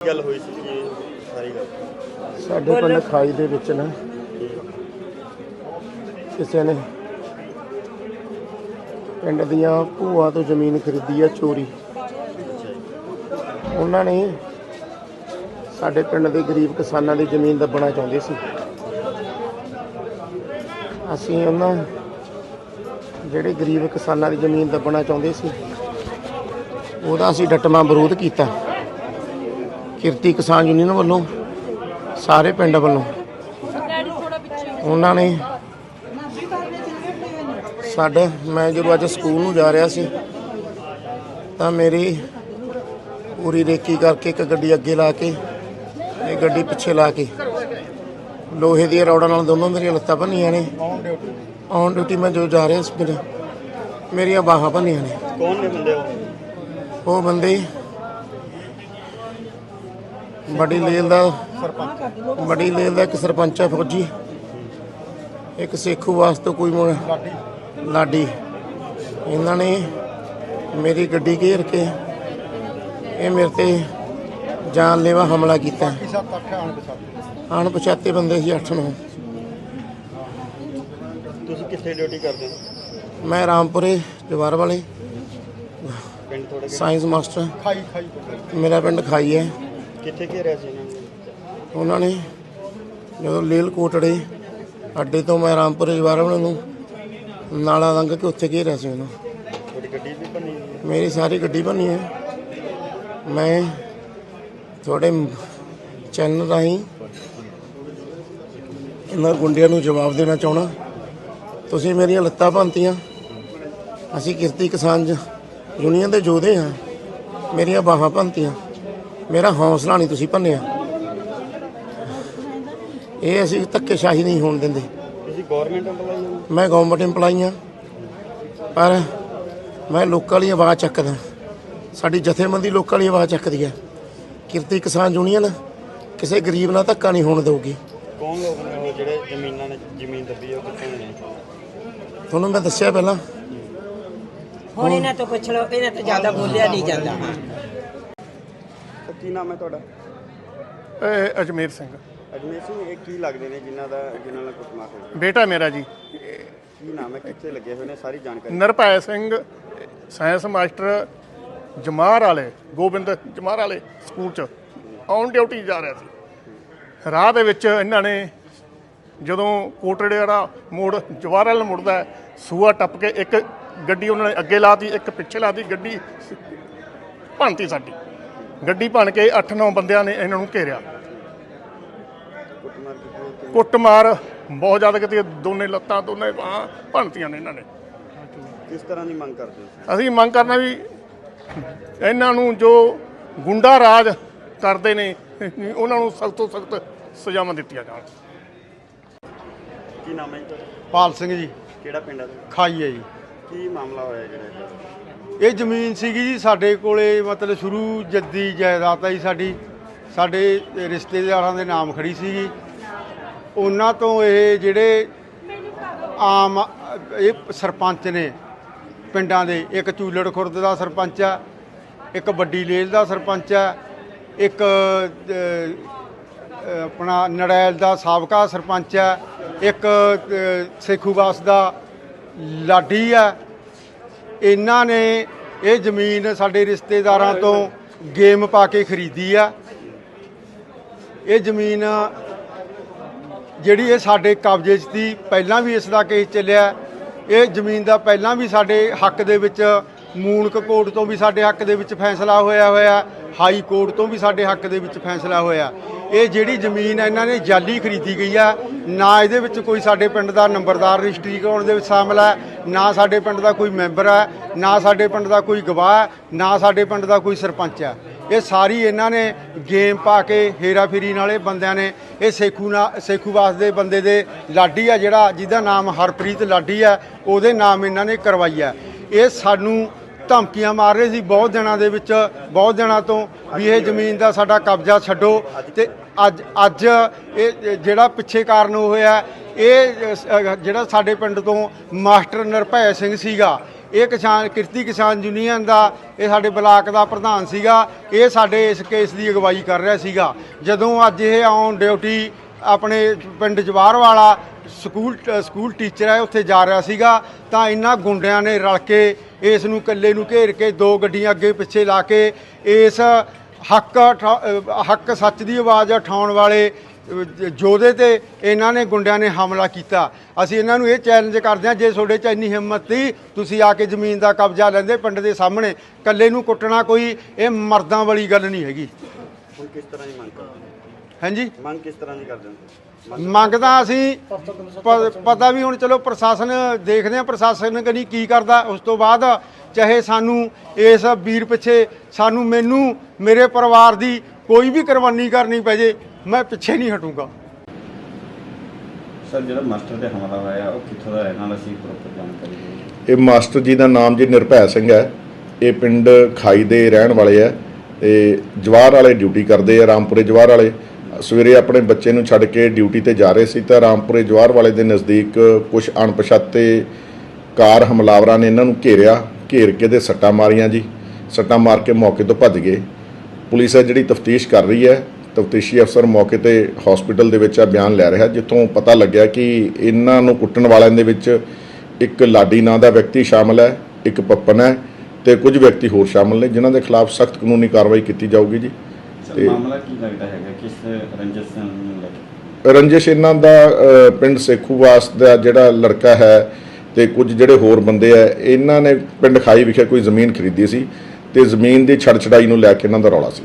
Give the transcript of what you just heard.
ਗੱਲ ਹੋਈ ਸੀ ਜੀ, ਸਾਰੀ ਗੱਲ। ਸਾਡੇ ਪਿੰਡ ਖਾਈ ਦੇ ਵਿੱਚ ਨਾ ਕਿਸੇ ਨੇ ਪਿੰਡ ਦੀਆਂ ਭੂਆ ਤੋਂ ਜ਼ਮੀਨ ਖਰੀਦੀ ਆ ਚੋਰੀ। ਉਹਨਾਂ ਨੇ ਸਾਡੇ ਪਿੰਡ ਦੇ ਗਰੀਬ ਕਿਸਾਨਾਂ ਦੀ ਜ਼ਮੀਨ ਦੱਬਣਾ ਚਾਹੁੰਦੇ ਸੀ। ਅਸੀਂ ਉਹਨਾਂ ਜਿਹੜੇ ਗਰੀਬ ਕਿਸਾਨਾਂ ਦੀ ਜ਼ਮੀਨ ਦੱਬਣਾ ਚਾਹੁੰਦੇ ਸੀ, ਉਹਦਾ ਅਸੀਂ ਡਟਮਾ ਵਿਰੋਧ ਕੀਤਾ। ਕਿਰਤੀ ਕਿਸਾਨ ਯੂਨੀਅਨ ਵੱਲੋਂ ਸਾਰੇ ਪਿੰਡ ਵੱਲੋਂ। ਉਹਨਾਂ ਨੇ ਸਾਡੇ ਮੈਂ ਜਦੋਂ ਅੱਜ ਸਕੂਲ ਨੂੰ ਜਾ ਰਿਹਾ ਸੀ ਤਾਂ ਮੇਰੀ ਪੂਰੀ ਰੇਕੀ ਕਰਕੇ ਇੱਕ ਗੱਡੀ ਅੱਗੇ ਲਾ ਕੇ ਇਹ ਗੱਡੀ ਪਿੱਛੇ ਲਾ ਕੇ ਲੋਹੇ ਦੀਆਂ ਰੌੜਾਂ ਨਾਲ ਦੋਨੋਂ ਮੇਰੀਆਂ ਲੱਤਾਂ ਭੰਨੀਆਂ ਨੇ। ਔਨ ਡਿਊਟੀ ਮੈਂ ਜੋ ਜਾ ਰਿਹਾ ਸੀ ਮੇਰੇ ਮੇਰੀਆਂ ਬਾਹਾਂ ਭੰਨੀਆਂ ਨੇ। ਕੌਣ ਨੇ ਬੰਦੇ ਉਹ? ਬੰਦੇ ਬੜੀ ਲੇਲ ਦਾ ਬੜੀ ਲੇਲ ਦਾ ਇੱਕ ਸਰਪੰਚ ਹੈ ਫੌਜੀ। ਇੱਕ ਸੇਖੂ ਵਾਸਤੇ ਕੋਈ ਲਾਡੀ। ਇਹਨਾਂ ਨੇ ਮੇਰੀ ਗੱਡੀ ਘੇਰ ਕੇ ਇਹ ਮੇਰੇ ਤੇ ਜਾਨਲੇਵਾ ਹਮਲਾ ਕੀਤਾ। ਅਣਪਛਾਤੇ ਬੰਦੇ ਸੀ 8 ਨੂੰ। ਤੁਸੀਂ ਕਿੱਥੇ ਡਿਊਟੀ ਕਰਦੇ ਹੋ? ਮੈਂ ਰਾਮਪੁਰੇ ਜਵਾਰ ਵਾਲੇ ਪਿੰਡ? ਸਾਇੰਸ ਮਾਸਟਰ ਮੇਰਾ ਪਿੰਡ ਖਾਈ ਹੈ। ਕਿੱਥੇ ਘੇਰਿਆ ਸੀ ਇਹਨਾਂ ਨੇ? ਉਹਨਾਂ ਨੇ ਜਦੋਂ ਲੇਲ ਕੋਟੜੇ ਅੱਡੇ ਤੋਂ ਮੈਂ ਰਾਮਪੁਰ ਜਵਾਰਵਣ ਨੂੰ ਨਾਲਾ ਲੰਘ ਕੇ ਉੱਥੇ ਘੇਰਿਆ ਸੀ ਉਹਨੂੰ। ਤੁਹਾਡੀ ਗੱਡੀ ਵੀ ਭੰਨੀ ਹੋਈ ਹੈ। ਮੇਰੀ ਸਾਰੀ ਗੱਡੀ ਬਣੀ ਹੈ। ਮੈਂ ਤੁਹਾਡੇ ਚੈਨਲ ਰਾਹੀਂ ਇਹਨਾਂ ਗੁੰਡਿਆਂ ਨੂੰ ਜਵਾਬ ਦੇਣਾ ਚਾਹਣਾ ਤੁਸੀਂ ਮੇਰੀਆਂ ਲੱਤਾਂ ਭੰਨਤੀਆਂ। ਅਸੀਂ ਕਿਰਤੀ ਕਿਸਾਨ ਜ- ਯੂਨੀਅਨ ਦੇ ਯੋਧੇ ਹਾਂ। ਮੇਰੀਆਂ ਬਾਹਾਂ ਭੰਨਤੀਆਂ। ਮੇਰਾ ਹੌਸਲਾ ਨਹੀਂ ਤੁਸੀਂ ਭੰਨਿਆ। ਇਹ ਅਸੀਂ ਧੱਕੇਸ਼ਾਹੀ ਨਹੀਂ ਹੋਣ ਦਿੰਦੇ। ਤੁਸੀਂ ਗਵਰਨਮੈਂਟ EMPLOYE ਹੋ। ਮੈਂ ਗਵਰਨਮੈਂਟ EMPLOYE ਹਾਂ। ਪਰ ਮੈਂ ਲੋਕਾਂ ਲਈ ਆਵਾਜ਼ ਚੱਕਦਾ। ਸਾਡੀ ਜਥੇਬੰਦੀ ਲੋਕਾਂ ਲਈ ਆਵਾਜ਼ ਚੱਕਦੀ ਹੈ। ਕਿਰਤੀ ਕਿਸਾਨ ਯੂਨੀਅਨ ਕਿਸੇ ਗਰੀਬ ਨਾਲ ਧੱਕਾ ਨਹੀਂ ਹੋਣ ਦੇਊਗੀ। ਕੌਣ ਲੋਕ ਨੇ ਉਹ ਜਿਹੜੇ ਜ਼ਮੀਨਾਂ ਨੇ ਜ਼ਮੀਨ ਦੱਬੀ ਹੈ ਉਹ ਕਿੱਥੋਂ ਨੇ? ਤੁਹਾਨੂੰ ਮੈਂ ਦੱਸਿਆ ਪਹਿਲਾਂ। ਹੁਣ ਇਹਨਾਂ ਤੋਂ ਪੁੱਛ ਲਓ ਇਹਨਾਂ ਤੋਂ ਜ਼ਿਆਦਾ ਬੋਲਿਆ ਨਹੀਂ ਜਾਂਦਾ। ਕੀ ਨਾਮ ਹੈ ਤੁਹਾਡਾ? ਇਹ ਅਜਮੇਰ ਸਿੰਘ। ਅਜਮੇਰ ਸਿੰਘ ਇਹ ਕੀ ਲੱਗਦੇ ਨੇ ਜਿਨ੍ਹਾਂ ਦਾ ਜਿਨ੍ਹਾਂ ਨਾਲ ਕੁੱਟਮਾਰ ਹੋਈ ਬੇਟਾ ਮੇਰਾ ਜੀ। ਕੀ ਨਾਮ ਹੈ? ਕਿੱਥੇ ਲੱਗੇ ਹੋਏ ਨੇ? ਸਾਰੀ ਜਾਣਕਾਰੀ ਨਿਰਭੈ ਸਿੰਘ ਸਾਇੰਸ ਮਾਸਟਰ ਜਮਾਰ ਵਾਲੇ ਗੋਬਿੰਦ ਜਮਾਰ ਵਾਲੇ ਸਕੂਲ ਚ ਔਨ ਡਿਊਟੀ ਜਾ ਰਿਹਾ ਸੀ। ਰਾਹ ਦੇ ਵਿੱਚ ਇਹਨਾਂ ਨੇ ਜਦੋਂ ਕੋਟੜੇ ਵਾਲਾ ਮੋੜ ਜਵਾਹਰ ਵਾਲਾ ਮੁੜਦਾ ਸੂਆ ਟੱਪ ਕੇ ਇੱਕ ਗੱਡੀ ਉਹਨਾਂ ਨੇ ਅੱਗੇ ਲਾਤੀ ਇੱਕ ਪਿੱਛੇ ਲਾਤੀ ਗੱਡੀ ਭੰਨਤੀ ਸਾਡੀ। ਗੱਡੀ ਭੰਨ ਕੇ 8-9 ਬੰਦਿਆਂ ਨੇ ਇਹਨਾਂ ਨੂੰ ਘੇਰਿਆ। ਕੁੱਟਮਾਰ ਬਹੁਤ ਜ਼ਿਆਦਾ ਕੀਤੀ ਦੋਨੇ ਲੱਤਾਂ ਦੋਨੇ ਬਾਹਾਂ ਭੰਨਤੀਆਂ ਨੇ ਇਹਨਾਂ ਨੇ। ਕਿਸ ਤਰ੍ਹਾਂ ਦੀ ਮੰਗ ਕਰਦੇ ਅਸੀਂ ਮੰਗ ਕਰਨਾ ਵੀ ਇਹਨਾਂ ਨੂੰ ਜੋ ਗੁੰਡਾ ਰਾਜ ਕਰਦੇ ਨੇ ਉਹਨਾਂ ਨੂੰ ਸਖਤ ਤੋਂ ਸਖਤ ਸਜ਼ਾਵਾਂ ਦਿੱਤੀਆਂ ਜਾਣ। ਕੀ ਨਾਮ ਹੈ? ਪਾਲ ਸਿੰਘ ਜੀ। ਕਿਹੜਾ ਪਿੰਡ ਹੈ? ਖਾਈ ਹੈ ਜੀ। ਕੀ ਮਾਮਲਾ ਹੋਇਆ ਜਿਹੜਾ ਇਹ? ਜ਼ਮੀਨ ਸੀਗੀ ਜੀ ਸਾਡੇ ਕੋਲੇ ਮਤਲਬ ਸ਼ੁਰੂ ਜੱਦੀ ਜਾਇਦਾਦ ਆਈ ਸਾਡੀ ਸਾਡੇ ਰਿਸ਼ਤੇਦਾਰਾਂ ਦੇ ਨਾਮ ਖੜੀ ਸੀਗੀ ਉਹਨਾਂ ਤੋਂ ਇਹ ਜਿਹੜੇ ਆਮ ਇਹ ਸਰਪੰਚ ਨੇ ਪਿੰਡਾਂ ਦੇ ਇੱਕ ਚੂਲੜ ਖੁਰਦ ਦਾ ਸਰਪੰਚ ਆ ਇੱਕ ਵੱਡੀ ਲੇਲ ਦਾ ਸਰਪੰਚ ਆ ਇੱਕ ਆਪਣਾ ਨੜੈਲ ਦਾ ਸਾਬਕਾ ਸਰਪੰਚ ਆ ਇੱਕ ਅ, ਸੇਖੂਵਾਸ ਦਾ ਲਾਡੀ ਆ ਇਹਨਾਂ ਨੇ ਇਹ ਜ਼ਮੀਨ ਸਾਡੇ ਰਿਸ਼ਤੇਦਾਰਾਂ ਤੋਂ ਗੇਮ ਪਾ ਕੇ ਖਰੀਦੀ ਆ। ਇਹ ਜ਼ਮੀਨ ਜਿਹੜੀ ਇਹ ਸਾਡੇ ਕਬਜ਼ੇ 'ਚ ਸੀ, ਪਹਿਲਾਂ ਵੀ ਇਸ ਦਾ ਕੇਸ ਚੱਲਿਆ। ਇਹ ਜ਼ਮੀਨ ਦਾ ਪਹਿਲਾਂ ਵੀ ਸਾਡੇ ਹੱਕ ਦੇ ਵਿੱਚ, ਮੂਨਕ ਕੋਰਟ ਤੋਂ ਵੀ ਸਾਡੇ ਹੱਕ ਦੇ ਵਿੱਚ ਫੈਸਲਾ ਹੋਇਆ ਹੋਇਆ। ਹਾਈ ਕੋਰਟ ਤੋਂ ਵੀ ਸਾਡੇ ਹੱਕ ਦੇ ਵਿੱਚ ਫੈਸਲਾ ਹੋਇਆ। ਇਹ ਜਿਹੜੀ ਜ਼ਮੀਨ ਹੈ ਇਹਨਾਂ ਨੇ ਜਾਲੀ ਖਰੀਦੀ ਗਈ ਆ। ਨਾ ਇਹਦੇ ਵਿੱਚ ਕੋਈ ਸਾਡੇ ਪਿੰਡ ਦਾ ਨੰਬਰਦਾਰ ਰਜਿਸਟਰੀ ਕਰਾਉਣ ਦੇ ਵਿੱਚ ਸ਼ਾਮਲ ਹੈ ਨਾ ਸਾਡੇ ਪਿੰਡ ਦਾ ਕੋਈ ਮੈਂਬਰ ਹੈ ਨਾ ਸਾਡੇ ਪਿੰਡ ਦਾ ਕੋਈ ਗਵਾਹ ਹੈ, ਨਾ ਸਾਡੇ ਪਿੰਡ ਦਾ ਕੋਈ ਸਰਪੰਚ ਹੈ ਇਹ ਸਾਰੀ ਇਹਨਾਂ ਨੇ ਗੇਮ ਪਾ ਕੇ ਹੇਰਾ ਫੇਰੀ ਨਾਲੇ ਬੰਦਿਆਂ ਨੇ ਇਹ ਸੇਖੂ ਨਾ ਸੇਖੂਵਾਸ ਦੇ ਬੰਦੇ ਦੇ ਲਾਡੀ ਆ ਜਿਹੜਾ ਜਿਹਦਾ ਨਾਮ ਹਰਪ੍ਰੀਤ ਲਾਡੀ ਆ ਉਹਦੇ ਨਾਮ ਇਹਨਾਂ ਨੇ ਕਰਵਾਈ ਆ। ਇਹ ਸਾਨੂੰ ਧਮਕੀਆਂ ਮਾਰ ਰਹੇ ਸੀ ਬਹੁਤ ਦਿਨਾਂ ਦੇ ਵਿੱਚ, ਬਹੁਤ ਦਿਨਾਂ ਤੋਂ ਵੀ ਇਹ ਜ਼ਮੀਨ ਦਾ ਸਾਡਾ ਕਬਜ਼ਾ ਛੱਡੋ। ਤੇ ਅੱਜ ਅੱਜ ਇਹ ਜਿਹੜਾ ਪਿੱਛੇ ਕਾਰਨ ਹੋਇਆ, ਇਹ ਜਿਹੜਾ ਸਾਡੇ ਪਿੰਡ ਤੋਂ ਮਾਸਟਰ ਨਿਰਭੈ ਸਿੰਘ ਸੀਗਾ, ਇਹ ਕਿਸਾਨ, ਕਿਰਤੀ ਕਿਸਾਨ ਯੂਨੀਅਨ ਦਾ, ਇਹ ਸਾਡੇ ਬਲਾਕ ਦਾ ਪ੍ਰਧਾਨ ਸੀਗਾ, ਇਹ ਸਾਡੇ ਇਸ ਕੇਸ ਦੀ ਅਗਵਾਈ ਕਰ ਰਿਹਾ ਸੀਗਾ। ਜਦੋਂ ਅੱਜ ਇਹ ਔਨ ਡਿਊਟੀ ਆਪਣੇ ਪਿੰਡ ਜਵਾਰ ਵਾਲਾ ਸਕੂਲ ਸਕੂਲ ਟੀਚਰ ਹੈ, ਉੱਥੇ ਜਾ ਰਿਹਾ ਸੀਗਾ। ਤਾਂ ਇਹਨਾਂ ਗੁੰਡਿਆਂ ਨੇ ਰਲ ਕੇ ਇਸ ਨੂੰ ਇਕੱਲੇ ਨੂੰ ਘੇਰ ਕੇ ਦੋ ਗੱਡੀਆਂ ਅੱਗੇ ਪਿੱਛੇ ਲਾ ਕੇ ਇਸ ਹੱਕ ਹੱਕ ਸੱਚ ਦੀ ਆਵਾਜ਼ ਉਠਾਉਣ ਵਾਲੇ, ਅਹ ਯੋਧੇ ਤੇ ਇਹਨਾਂ ਨੇ ਗੁੰਡਿਆਂ ਨੇ ਹਮਲਾ ਕੀਤਾ। ਅਸੀਂ ਇਹਨਾਂ ਨੂੰ ਇਹ ਚੈਲੰਜ ਕਰਦੇ ਹਾਂ, ਜੇ ਤੁਹਾਡੇ 'ਚ ਇੰਨੀ ਹਿੰਮਤ ਸੀ, ਤੁਸੀਂ ਆ ਕੇ ਜ਼ਮੀਨ ਦਾ ਕਬਜ਼ਾ ਲੈਂਦੇ ਪਿੰਡ ਦੇ ਸਾਹਮਣੇ। ਇਕੱਲੇ ਨੂੰ ਕੁੱਟਣਾ ਕੋਈ, ਇਹ ਮਰਦਾਂ ਵਾਲੀ ਗੱਲ ਨਹੀਂ ਹੈਗੀ। ਹੁਣ ਕਿਸ ਤਰ੍ਹਾਂ ਦੀ ਮੰਗ ਕਰਦੇ ਹਾਂਜੀ? ਮੰਗ ਕਿਸ ਤਰ੍ਹਾਂ ਦੀ ਕਰਦੇ ਹੋ? ਮੰਗਦਾ ਅਸੀਂ ਪ- ਪਤਾ ਵੀ ਹੁਣ ਚਲੋ ਪ੍ਰਸ਼ਾਸਨ ਦੇਖਦੇ ਆ ਪ੍ਰਸ਼ਾਸਨ ਕਨੀ ਕੀ ਕਰਦਾ ਉਸ ਤੋਂ ਬਾਅਦ ਚਾਹੇ ਸਾਨੂੰ ਇਸ ਵੀਰ ਪਿੱਛੇ ਸਾਨੂੰ ਮੈਨੂੰ ਮੇਰੇ ਪਰਿਵਾਰ ਦੀ ਕੋਈ ਵੀ ਕੁਰਬਾਨੀ ਕਰਨੀ ਪੈ ਜੇ ਮੈਂ ਪਿੱਛੇ ਨਹੀਂ ਹਟੂੰਗਾ। ਸਰ ਜਿਹੜਾ ਮਾਸਟਰ ਤੇ ਹਮਲਾ ਹੋਇਆ ਉਹ ਕਿੱਥੋਂ ਦਾ ਰਹਿਣ ਵਾਲਾ ਸੀ ਪ੍ਰੋਪਰ ਜਾਣਕਾਰੀ ਦਿਓ। ਇਹ ਮਾਸਟਰ ਜੀ ਦਾ ਨਾਮ ਜੀ ਨਿਰਭੈ ਸਿੰਘ ਹੈ। ਇਹ ਪਿੰਡ ਖਾਈ ਦੇ ਰਹਿਣ ਵਾਲੇ ਹੈ। ਤੇ ਜਵਾਰ ਵਾਲੇ ਡਿਊਟੀ ਕਰਦੇ ਆ ਰਾਮਪੁਰੇ ਜਵਾਰ ਵਾਲੇ। ਸਵੇਰੇ ਆਪਣੇ ਬੱਚੇ ਨੂੰ ਛੱਡ ਕੇ ਡਿਊਟੀ ਤੇ ਜਾ ਰਹੇ ਸੀ ਤਾਂ ਰਾਮਪੁਰੇ ਜਵਾਰ ਵਾਲੇ ਦੇ ਨਜ਼ਦੀਕ ਕੁਝ ਅਣਪਛਾਤੇ ਕਾਰ ਹਮਲਾਵਰਾਂ ਨੇ ਇਹਨਾਂ ਨੂੰ ਘੇਰਿਆ, ਘੇਰ ਕੇ ਦੇ ਸੱਟਾਂ ਮਾਰੀਆਂ ਜੀ। ਸੱਟਾਂ ਮਾਰ ਕੇ ਮੌਕੇ ਤੋਂ ਭੱਜ ਗਏ। ਪੁਲਿਸ ਹੈ ਜਿਹੜੀ ਤਫਤੀਸ਼ ਕਰ ਰਹੀ ਹੈ, ਤਫਤੀਸ਼ੀ ਅਫਸਰ ਮੌਕੇ ਤੇ ਹਸਪੀਟਲ ਦੇ ਵਿੱਚ ਆ ਬਿਆਨ ਲੈ ਰਿਹਾ, ਜਿੱਥੋਂ ਪਤਾ ਲੱਗਿਆ ਕਿ ਇਹਨਾਂ ਨੂੰ ਕੁੱਟਣ ਵਾਲਿਆਂ ਦੇ ਵਿੱਚ ਇੱਕ ਲਾਡੀ ਨਾਂ ਦਾ ਵਿਅਕਤੀ ਸ਼ਾਮਲ ਹੈ, ਇੱਕ ਪੱਪਨ ਹੈ ਤੇ ਕੁਝ ਵਿਅਕਤੀ ਹੋਰ ਸ਼ਾਮਲ ਨੇ, ਜਿਨ੍ਹਾਂ ਦੇ ਖਿਲਾਫ ਸਖਤ ਕਾਨੂੰਨੀ ਕਾਰਵਾਈ ਕੀਤੀ ਜਾਊਗੀ ਜੀ। ਤੇ- ਮਾਮਲਾ ਕੀ ਲੱਗਦਾ ਹੈਗਾ? ਕਿਸ ਰੰਜਸ ਨੂੰ ਲੈ ਕੇ? ਰੰਜਿਸ਼ ਇਹਨਾਂ ਦਾ ਅ, ਪਿੰਡ ਸੇਖੂਵਾਸ ਦਾ ਜਿਹੜਾ ਲੜਕਾ ਹੈ ਤੇ ਕੁਝ ਜਿਹੜੇ ਹੋਰ ਬੰਦੇ ਆ ਇਹਨਾਂ ਨੇ ਪਿੰਡ ਖਾਈ ਵਿਖੇ ਕੋਈ ਜ਼ਮੀਨ ਖਰੀਦੀ ਸੀ ਤੇ ਜ਼ਮੀਨ ਦੀ ਛੜ ਛੜਾਈ ਨੂੰ ਲੈ ਕੇ ਇਹਨਾਂ ਦਾ ਰੌਲਾ ਸੀ।